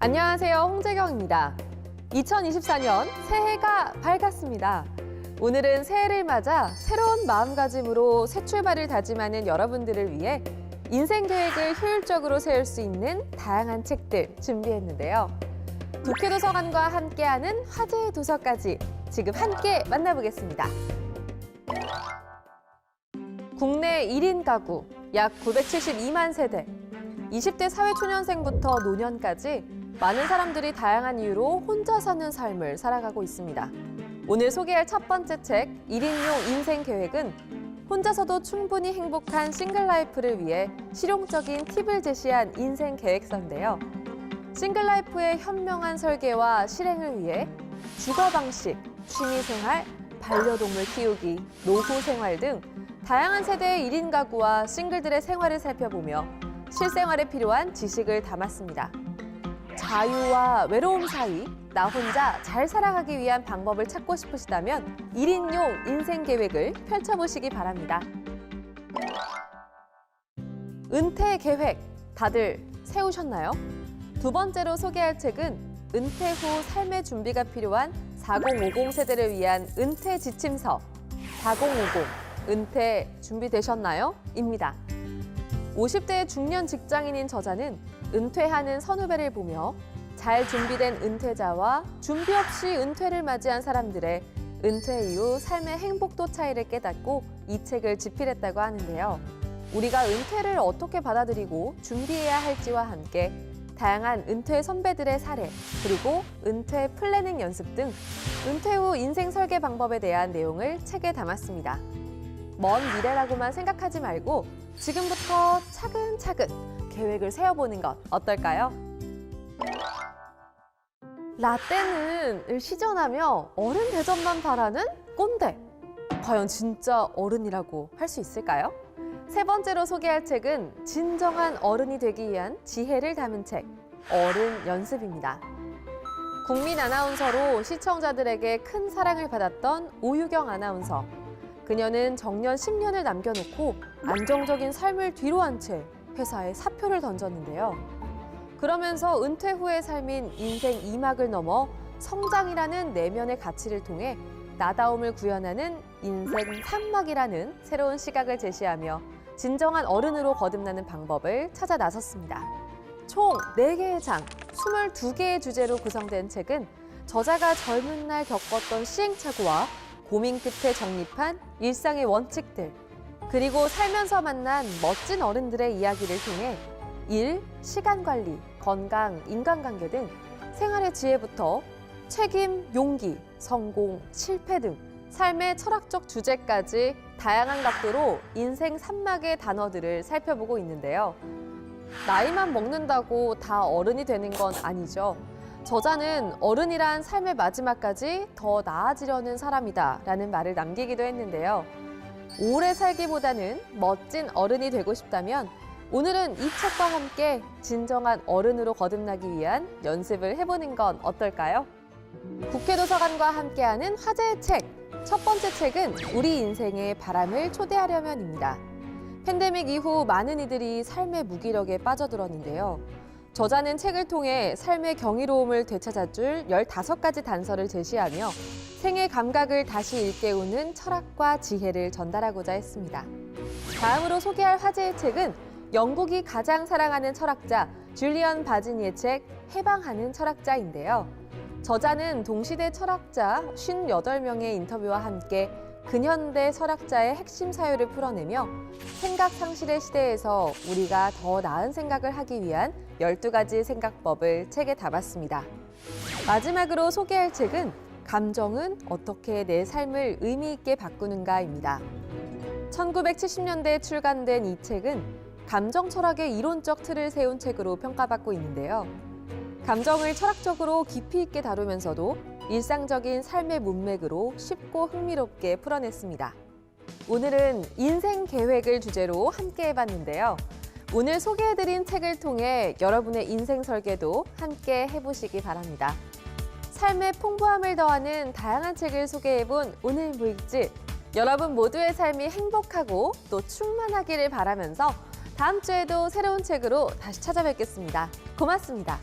안녕하세요. 홍재경입니다. 2024년 새해가 밝았습니다. 오늘은 새해를 맞아 새로운 마음가짐으로 새 출발을 다짐하는 여러분들을 위해 인생 계획을 효율적으로 세울 수 있는 다양한 책들 준비했는데요. 독해도서관과 함께하는 화제의 도서까지 지금 함께 만나보겠습니다. 국내 1인 가구 약 972만 세대, 20대 사회초년생부터 노년까지 많은 사람들이 다양한 이유로 혼자 사는 삶을 살아가고 있습니다. 오늘 소개할 첫 번째 책 1인용 인생 계획은 혼자서도 충분히 행복한 싱글 라이프를 위해 실용적인 팁을 제시한 인생 계획서인데요. 싱글 라이프의 현명한 설계와 실행을 위해 주거 방식, 취미 생활, 반려동물 키우기, 노후 생활 등 다양한 세대의 1인 가구와 싱글들의 생활을 살펴보며 실생활에 필요한 지식을 담았습니다. 자유와 외로움 사이 나 혼자 잘 살아가기 위한 방법을 찾고 싶으시다면 1인용 인생 계획을 펼쳐보시기 바랍니다. 은퇴 계획 다들 세우셨나요? 두 번째로 소개할 책은 은퇴 후 삶의 준비가 필요한 4050 세대를 위한 은퇴 지침서 4050 은퇴 준비되셨나요? 입니다. 50대의 중년 직장인인 저자는 은퇴하는 선후배를 보며 잘 준비된 은퇴자와 준비 없이 은퇴를 맞이한 사람들의 은퇴 이후 삶의 행복도 차이를 깨닫고 이 책을 집필했다고 하는데요. 우리가 은퇴를 어떻게 받아들이고 준비해야 할지와 함께 다양한 은퇴 선배들의 사례, 그리고 은퇴 플래닝 연습 등 은퇴 후 인생 설계 방법에 대한 내용을 책에 담았습니다. 먼 미래라고만 생각하지 말고 지금부터 차근차근 계획을 세워보는 것 어떨까요? 라떼는 시전하며 어른 대접만 바라는 꼰대. 과연 진짜 어른이라고 할 수 있을까요? 세 번째로 소개할 책은 진정한 어른이 되기 위한 지혜를 담은 책, 어른 연습입니다. 국민 아나운서로 시청자들에게 큰 사랑을 받았던 오유경 아나운서. 그녀는 정년 10년을 남겨놓고 안정적인 삶을 뒤로 한 채 회사에 사표를 던졌는데요. 그러면서 은퇴 후의 삶인 인생 2막을 넘어 성장이라는 내면의 가치를 통해 나다움을 구현하는 인생 3막이라는 새로운 시각을 제시하며 진정한 어른으로 거듭나는 방법을 찾아 나섰습니다. 총 4개의 장, 22개의 주제로 구성된 책은 저자가 젊은 날 겪었던 시행착오와 고민 끝에 정립한 일상의 원칙들, 그리고 살면서 만난 멋진 어른들의 이야기를 통해 일, 시간 관리, 건강, 인간관계 등 생활의 지혜부터 책임, 용기, 성공, 실패 등 삶의 철학적 주제까지 다양한 각도로 인생 3막의 단어들을 살펴보고 있는데요. 나이만 먹는다고 다 어른이 되는 건 아니죠. 저자는 어른이란 삶의 마지막까지 더 나아지려는 사람이다 라는 말을 남기기도 했는데요. 오래 살기보다는 멋진 어른이 되고 싶다면 오늘은 이 책과 함께 진정한 어른으로 거듭나기 위한 연습을 해보는 건 어떨까요? 국회도서관과 함께하는 화제의 책. 첫 번째 책은 우리 인생에 바람을 초대하려면입니다. 팬데믹 이후 많은 이들이 삶의 무기력에 빠져들었는데요. 저자는 책을 통해 삶의 경이로움을 되찾아줄 15가지 단서를 제시하며 생의 감각을 다시 일깨우는 철학과 지혜를 전달하고자 했습니다. 다음으로 소개할 화제의 책은 영국이 가장 사랑하는 철학자 줄리언 바지니의 책 해방하는 철학자인데요. 저자는 동시대 철학자 58명의 인터뷰와 함께 근현대 철학자의 핵심 사유를 풀어내며 생각 상실의 시대에서 우리가 더 나은 생각을 하기 위한 12가지 생각법을 책에 담았습니다. 마지막으로 소개할 책은 감정은 어떻게 내 삶을 의미 있게 바꾸는가입니다. 1970년대에 출간된 이 책은 감정 철학의 이론적 틀을 세운 책으로 평가받고 있는데요. 감정을 철학적으로 깊이 있게 다루면서도 일상적인 삶의 문맥으로 쉽고 흥미롭게 풀어냈습니다. 오늘은 인생 계획을 주제로 함께 해봤는데요. 오늘 소개해드린 책을 통해 여러분의 인생 설계도 함께 해보시기 바랍니다. 삶의 풍부함을 더하는 다양한 책을 소개해본 오늘 무익질. 여러분 모두의 삶이 행복하고 또 충만하기를 바라면서 다음 주에도 새로운 책으로 다시 찾아뵙겠습니다. 고맙습니다.